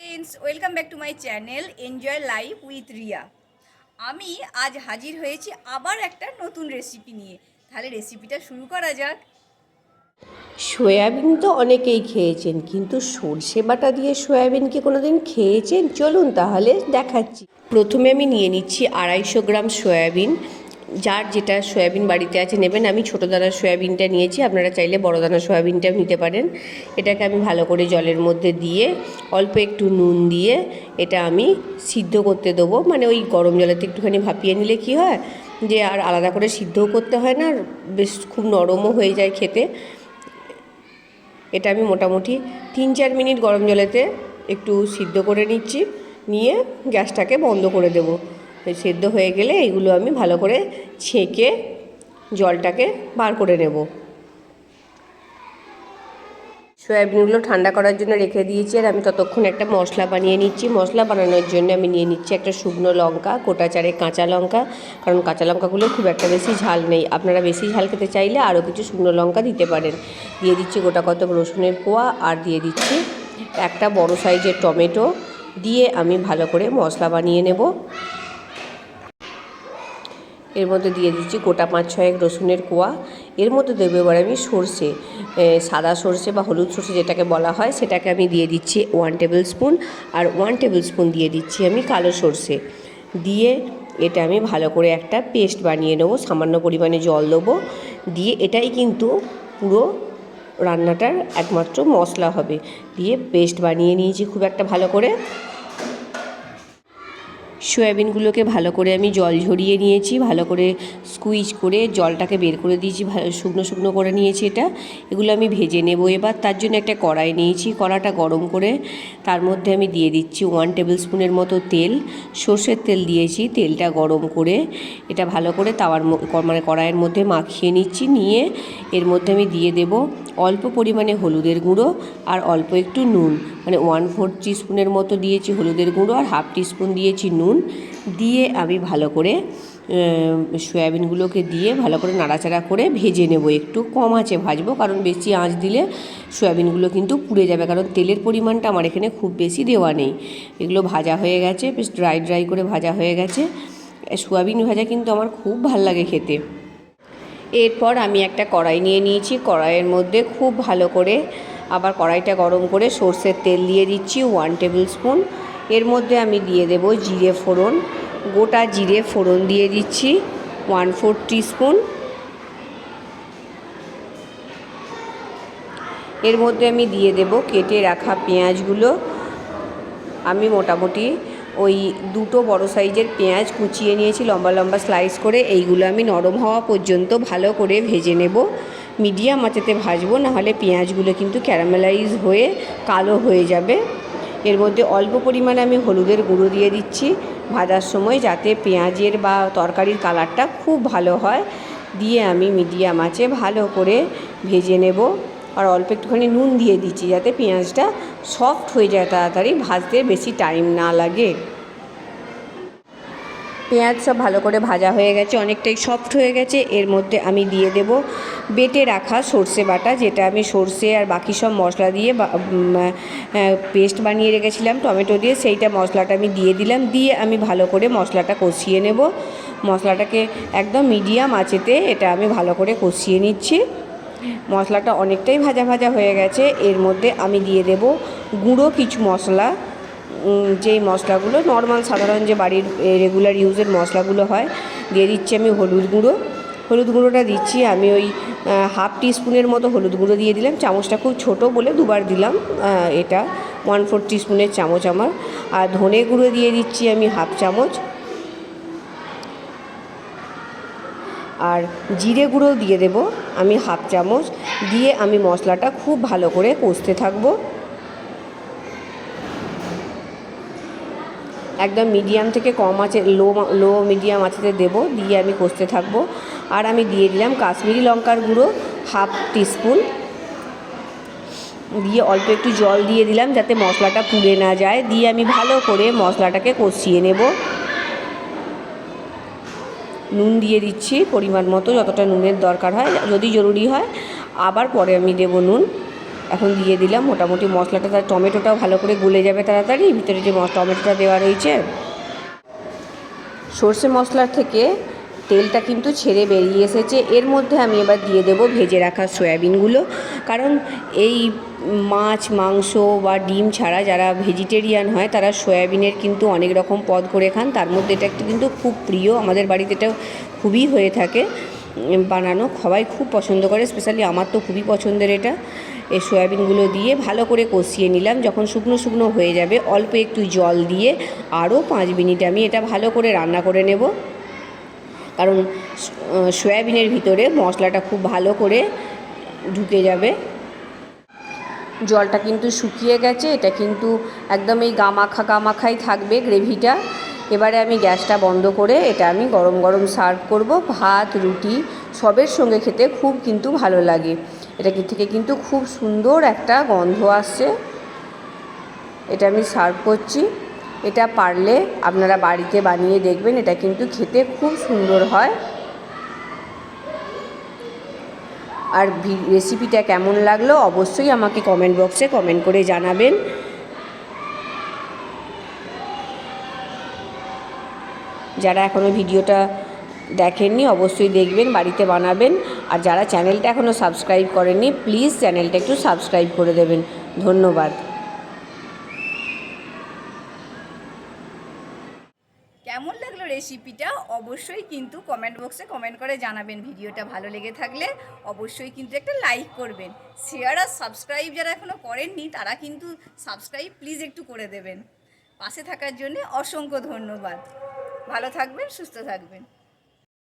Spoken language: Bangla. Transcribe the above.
Friends welcome back to my channel enjoy life with Riya আমি আজ হাজির হয়েছি আবার একটা নতুন রেসিপি নিয়ে। তাহলে রেসিপিটা শুরু করা যাক। সয়াবিন তো অনেকেই খেয়েছেন, কিন্তু সর্ষে বাটা দিয়ে সয়াবিন কি কোনোদিন খেয়েছেন? চলুন তাহলে দেখাচ্ছি। প্রথমে আমি নিয়ে নিচ্ছি আড়াইশো গ্রাম সয়াবিন। যার যেটা সয়াবিন বাড়িতে আছে নেবেন। আমি ছোটো দানার সয়াবিনটা নিয়েছি, আপনারা চাইলে বড় দানার সয়াবিনটাও নিতে পারেন। এটাকে আমি ভালো করে জলের মধ্যে দিয়ে অল্প একটু নুন দিয়ে এটা আমি সিদ্ধ করতে দেবো। মানে ওই গরম জলেতে একটুখানি ভাপিয়ে নিলে কি হয় যে আর আলাদা করে সিদ্ধও করতে হয় না, বেশ খুব নরমও হয়ে যায় খেতে। এটা আমি মোটামুটি তিন চার মিনিট গরম জলেতে একটু সিদ্ধ করে নিচ্ছি, নিয়ে গ্যাসটাকে বন্ধ করে দেবো। সেদ্ধ হয়ে গেলে এগুলো আমি ভালো করে ছেঁকে জলটাকে বার করে নেব। সয়াবিনগুলো ঠান্ডা করার জন্য রেখে দিয়েছি আর আমি ততক্ষণ একটা মশলা বানিয়ে নিচ্ছি। মশলা বানানোর জন্য আমি নিয়ে নিচ্ছি একটা শুকনো লঙ্কা, গোটা চারে কাঁচা লঙ্কা, কারণ কাঁচা লঙ্কাগুলো খুব একটা বেশি ঝাল নেই। আপনারা বেশি ঝাল খেতে চাইলে আরও কিছু শুকনো লঙ্কা দিতে পারেন। দিয়ে দিচ্ছি গোটা কত রসুনের পোয়া আর দিয়ে দিচ্ছি একটা বড় সাইজের টমেটো। দিয়ে আমি ভালো করে মশলা বানিয়ে নেব। এর মধ্যে দিয়ে দিচ্ছি গোটা পাঁচ ছয়েক রসুনের কোয়া। এর মধ্যে দেবো এবার আমি সর্ষে। সাদা সর্ষে বা হলুদ সর্ষে যেটাকে বলা হয়, সেটাকে আমি দিয়ে দিচ্ছি ওয়ান টেবিল স্পুন আর ওয়ান টেবিল স্পুন দিয়ে দিচ্ছি আমি কালো সর্ষে। দিয়ে এটা আমি ভালো করে একটা পেস্ট বানিয়ে নেব, সামান্য পরিমাণে জল দেবো। দিয়ে এটাই কিন্তু পুরো রান্নাটার একমাত্র মশলা হবে। দিয়ে পেস্ট বানিয়ে নিয়েছি খুব একটা ভালো করে। সয়াবিনগুলোকে ভালো করে আমি জল ঝরিয়ে নিয়েছি, ভালো করে স্কুইজ করে জলটাকে বের করে দিয়েছি শুকনো শুকনো করে নিয়েছি এটা। এগুলো আমি ভেজে নেব। এবার তার জন্য একটা কড়াই নিয়েছি, কড়াটা গরম করে তার মধ্যে আমি দিয়ে দিচ্ছি ওয়ান টেবিল স্পুনের মতো তেল। সর্ষের তেল দিয়েছি, তেলটা গরম করে এটা ভালো করে তাওয়ার মানে কড়াইয়ের মধ্যে মাখিয়ে নিচ্ছি। নিয়ে এর মধ্যে আমি দিয়ে দেব অল্প পরিমাণে হলুদের গুঁড়ো আর অল্প একটু নুন। মানে ওয়ান ফোর স্পুনের মতো দিয়েছি হলুদের গুঁড়ো আর হাফ স্পুন দিয়েছি নুন। দিয়ে আমি ভালো করে সয়াবিনগুলোকে দিয়ে ভালো করে নাড়াচাড়া করে ভেজে নেব। একটু কম আঁচে ভাজবো, কারণ বেশি আঁচ দিলে সয়াবিনগুলো কিন্তু পুড়ে যাবে, কারণ তেলের পরিমাণটা আমার এখানে খুব বেশি দেওয়া নেই। এগুলো ভাজা হয়ে গেছে, বেশ ড্রাই ড্রাই করে ভাজা হয়ে গেছে। সয়াবিন ভাজা কিন্তু আমার খুব ভালো লাগে খেতে। এরপর আমি একটা কড়াই নিয়ে নিয়েছি। কড়াইয়ের মধ্যে খুব ভালো করে আবার কড়াইটা গরম করে সর্ষের তেল দিয়ে দিচ্ছি ওয়ান টেবিল স্পুন এর মধ্যে আমি দিয়ে দেব জিরে ফোড়ন। গোটা জিরে ফোড়ন দিয়ে দিচ্ছি ওয়ান ফোর স্পুন এর মধ্যে আমি দিয়ে দেব কেটে রাখা পেঁয়াজগুলো। আমি মোটামুটি ওই দুটো বড় সাইজের পেঁয়াজ কুচিয়ে নিয়েছি, লম্বা লম্বা স্লাইস করে। এইগুলো আমি নরম হওয়া পর্যন্ত ভালো করে ভেজে নেব। মিডিয়াম আঁচেতে ভাজবো, নাহলে পেঁয়াজগুলো কিন্তু ক্যারামেলাইজ হয়ে কালো হয়ে যাবে। এর মধ্যে অল্প পরিমাণে আমি হলুদের গুঁড়ো দিয়ে দিচ্ছি। ভাজার সময় যাতে পেঁয়াজের বা তরকারির কালারটা খুব ভালো হয়, দিয়ে আমি মিডিয়াম আঁচে ভালো করে ভেজে নেব। আর অল্প একটুখানি নুন দিয়ে দিচ্ছি যাতে পেঁয়াজটা সফট হয়ে যায় তাড়াতাড়ি। ভাজতে বেশি টাইম না লাগে। পেঁয়াজ সব ভালো করে ভাজা হয়ে গেছে, অনেকটাই সফট হয়ে গেছে। এর মধ্যে আমি দিয়ে দেব বেটে রাখা সর্ষে বাটা, যেটা আমি সর্ষে আর বাকি সব মশলা দিয়ে পেস্ট বানিয়ে রেখেছিলাম, টমেটো দিয়ে সেইটা মশলাটা আমি দিয়ে দিলাম। দিয়ে আমি ভালো করে মশলাটা কষিয়ে নেব। মশলাটাকে একদম মিডিয়াম আঁচেতে এটা আমি ভালো করে কষিয়ে নিচ্ছি। মশলাটা অনেকটাই ভাজা ভাজা হয়ে গেছে। এর মধ্যে আমি দিয়ে দেব গুঁড়ো কিছু মশলা। যেই মশলাগুলো নর্মাল সাধারণ যে বাড়ির রেগুলার ইউজের মশলাগুলো হয়, দিয়ে দিচ্ছি আমি হলুদ গুঁড়ো। হলুদ গুঁড়োটা দিচ্ছি আমি ওই হাফ স্পুনের মতো হলুদ গুঁড়ো দিয়ে দিলাম। চামচটা খুব ছোট বলে দুবার দিলাম এটা। ওয়ান ফোর স্পুনের চামচ আমার। আর ধনে গুঁড়ো দিয়ে দিচ্ছি আমি হাফ চামচ। আর জিরে গুঁড়ো দিয়ে দেব, আমি হাফ চামচ। দিয়ে আমি মশলাটা খুব ভালো করে কষতে থাকব। একদম মিডিয়াম থেকে কম আছে, লো লো মিডিয়াম আঁচেতে দেবো, দিয়ে আমি কষতে থাকব। আর আমি দিয়ে দিলাম কাশ্মীরি লঙ্কার গুঁড়ো, হাফ টিস্পুন। দিয়ে অল্প একটু জল দিয়ে দিলাম যাতে মশলাটা পুড়ে না যায়। দিয়ে আমি ভালো করে মশলাটাকে কষিয়ে নেব। নুন দিয়ে দিচ্ছি পরিমাণ মতো, যতটা নুনের দরকার হয়, যদি জরুরি হয়। আবার পরে আমি দেবো নুন। এখন দিয়ে দিলাম মোটামুটি মশলাটা, তার টমেটোটাও ভালো করে গুলে যাবে তাড়াতাড়ি। ভিতরে যে টমেটোটা দেওয়া রয়েছে। সর্ষে মশলার থেকে তেলটা কিন্তু ছেড়ে বেরিয়ে এসেছে। এর মধ্যে আমি এবার দিয়ে দেবো ভেজে রাখা সয়াবিনগুলো। কারণ এই মাছ, মাংস বা ডিম ছাড়া যারা ভেজিটেরিয়ান হয়, তারা সয়াবিনের কিন্তু অনেক রকম পদ করে খান। তার মধ্যে এটা একটু কিন্তু খুব প্রিয়। আমাদের বাড়িতে এটা খুবই হয়ে থাকে। বানানো সবাই খুব পছন্দ করে স্পেশালি আমার তো খুবই পছন্দের এটা। এই সয়াবিনগুলো দিয়ে ভালো করে কষিয়ে নিলাম। যখন শুকনো শুকনো হয়ে যাবে, অল্প একটু জল দিয়ে আরও পাঁচ মিনিট আমি এটা ভালো করে রান্না করে নেব। কারণ সয়াবিনের ভিতরে মশলাটা খুব ভালো করে ঢুকে যাবে। জলটা কিন্তু শুকিয়ে গেছে, এটা কিন্তু একদম এই গামাখা গামাখাই থাকবে গ্রেভিটা। এবারে আমি গ্যাসটা বন্ধ করে এটা আমি গরম গরম সার্ভ করব। ভাত, রুটি সবের সঙ্গে খেতে খুব কিন্তু ভালো লাগে। এটা থেকে কিন্তু খুব সুন্দর একটা গন্ধ আসছে। এটা আমি সার্ভ করছি। এটা পারলে আপনারা বাড়িতে বানিয়ে দেখবেন, এটা কিন্তু খেতে খুব সুন্দর হয়। আর রেসিপিটা কেমন লাগল অবশ্যই আমাকে কমেন্ট বক্সে কমেন্ট করে জানাবেন। যারা এখনও ভিডিওটা দেখেননি, অবশ্যই দেখবেন, বাড়িতে বানাবেন। আর যারা চ্যানেলটা এখনও সাবস্ক্রাইব করেননি প্লিজ চ্যানেলটা একটু সাবস্ক্রাইব করে দেবেন। ধন্যবাদ কেমন লাগল রেসিপিটা অবশ্যই কিন্তু কমেন্ট বক্সে কমেন্ট করে জানাবেন। ভিডিওটা ভালো লেগে থাকলে অবশ্যই কিন্তু একটা লাইক করবেন। শেয়ার আর সাবস্ক্রাইব যারা এখনও করেননি, তারা কিন্তু সাবস্ক্রাইব প্লিজ একটু করে দেবেন। পাশে থাকার জন্যে অসংখ্য ধন্যবাদ। ভালো থাকবেন, সুস্থ থাকবেন।